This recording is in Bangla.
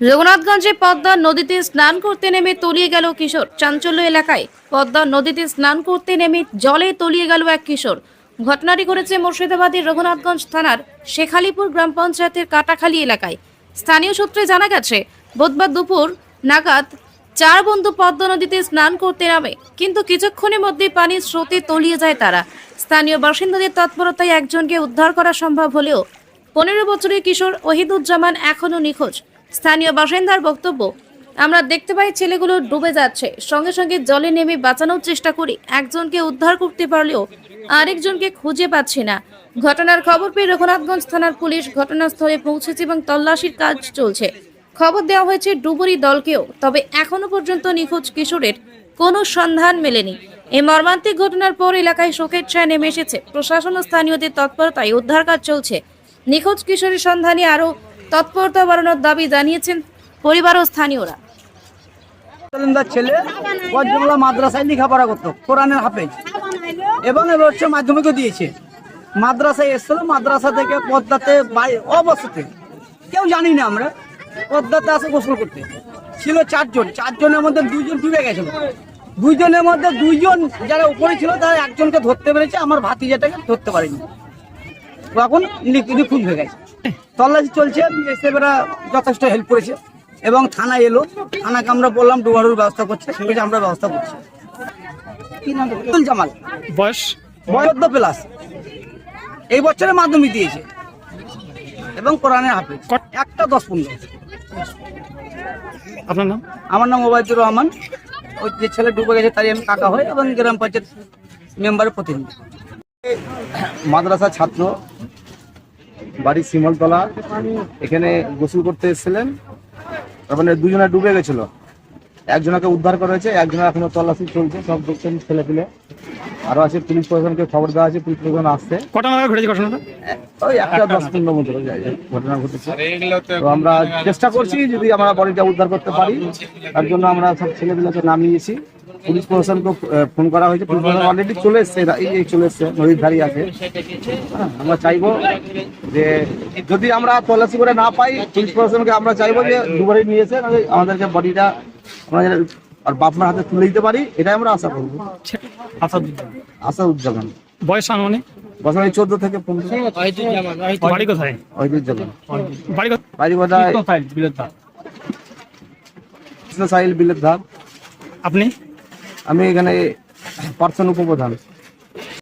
রঘুনাথগঞ্জে পদ্মা নদীতে স্নান করতে নেমে তলিয়ে গেল কিশোর। চাঞ্চল্য এলাকায় পদ্মা নদীতে স্নান করতে নেমে জলে তলিয়ে গেল এক কিশোর। ঘটনাটি ঘটেছে মুর্শিদাবাদের রঘুনাথগঞ্জ থানার শেখালিপুর গ্রাম পঞ্চায়েতের কাটাখালী এলাকায়। স্থানীয় সূত্রে জানা গেছে, বুধবার দুপুর নাগাদ চার বন্ধু পদ্মা নদীতে স্নান করতে নামে, কিন্তু কিছুক্ষণের মধ্যে পানির স্রোতে তলিয়ে যায় তারা। স্থানীয় বাসিন্দাদের তৎপরতায় একজনকে উদ্ধার করা সম্ভব হলেও পনেরো বছরের কিশোর ওহিদুজ্জামান এখনও নিখোঁজ। স্থানীয় বাসিন্দার বক্তব্য, আমরা দেখতে পাই ছেলেগুলো ডুবে যাচ্ছে। সঙ্গে সঙ্গে জলে নেমে বাঁচানোর চেষ্টা করি। একজনকে উদ্ধার করতে পারলেও আরেকজনকে খুঁজে পাচ্ছি না। ঘটনার খবর পেয়ে রঘুনাথগঞ্জ থানার পুলিশ ঘটনাস্থলে পৌঁছেছে এবং তল্লাশির কাজ চলছে। খবর দেওয়া হয়েছে, ডুবুরি দলকেও, তবে এখনও পর্যন্ত নিখোঁজ কিশোরের কোনো সন্ধান মেলেনি। এই মর্মান্তিক ঘটনার পর এলাকায় শোকের ছায়া নেমে এসেছে। প্রশাসন ও স্থানীয়দের তৎপরতায় উদ্ধার কাজ চলছে। নিখোঁজ কিশোরের সন্ধানে আরও তৎপরতা বাড়ানোর দাবি জানিয়েছেন পরিবার ও স্থানীয়রা। ছেলে মাদ্রাসায় করতো হাফেজ। এবং দিয়েছে। মাদ্রাসায় মাদ্রাসা থেকে পদ্মাতে কেউ জানি না আমরা, পদ্মাতে গোসল করতে। ছিল চারজন, চারজনের মধ্যে দুইজন ডুবে গেছিল। দুইজনের মধ্যে দুইজন যারা উপরে ছিল, তারা একজনকে ধরতে পেরেছে, আমার ভাতিজাটাকে ধরতে পারেনি। ও এখন নি- নিখোঁজ হয়ে গেছে। তল্লাশি চলছে এসএফরা যথেষ্ট হেল্প করেছে এবং থানা এলো। থানাকে আমরা বললাম ডুবারুর ব্যবস্থা করছে সেটা আমরা ব্যবস্থা করছি। কি নাম জামাল। বয়স? বয়স প্লাস এই বছরে মাধ্যমিক দিয়েছে। এবং কোরআনের হাফিজ। একটা দশ পনেরো। আপনার নাম? আমার নাম ওবায়দুর রহমান। ওই যে ছেলে ডুবে গেছে তাই আমি কাকা হই এবং গ্রাম পঞ্চায়েত মেম্বারের প্রতিনিধি। মাদ্রাসা ছাত্র বাড়ি শিমলতলা। এখানে গোসল করতে এসেছিলেন। মানে দুজনে ডুবে গেছিল। একজনকে উদ্ধার করা হয়েছে একজনের এখনও তল্লাশি চলছে সব দেখছেন ছেলে পেলে আরও আছে পুলিশ প্রশাসনকে খবর দেওয়া আছে পুলিশ প্রশাসন আসছে। কটা নাগাদ ঘটেছে ঘটনাটা? ওই একটা দশ পনেরো মতো ঘটনা ঘটেছে। তো আমরা চেষ্টা করছি যদি আমরা বডিটা উদ্ধার করতে পারি তার জন্য আমরা সব ছেলেগুলোকে নামিয়েছি। পুলিশ প্রশাসনকে ফোন করা হয়েছে। পুলিশ প্রশাসন অলরেডি চলে এসছে এই চলে এসছে নদীর ধারে আছে। হ্যাঁ, আমরা চাইব যে যদি আমরা তল্লাশি করে না পাই পুলিশ প্রশাসনকে আমরা চাইব যে দুবারই নিয়েছে আমাদেরকে বডিটা আমরা আর বাপমার হাতে তুলে দিতে পারি এটাই আমরা আশা করব। আশা উদযাপন বয়স আনুমানিক? বছর চোদ্দ থেকে পনেরো। বাড়ি কোথায়? ওই উদযাপন বাড়ি কোথায়? বাড়ি কোথায়? সাহিল বিলের ধার আপনি? আমি এখানে পার্সন উপপ্রধান।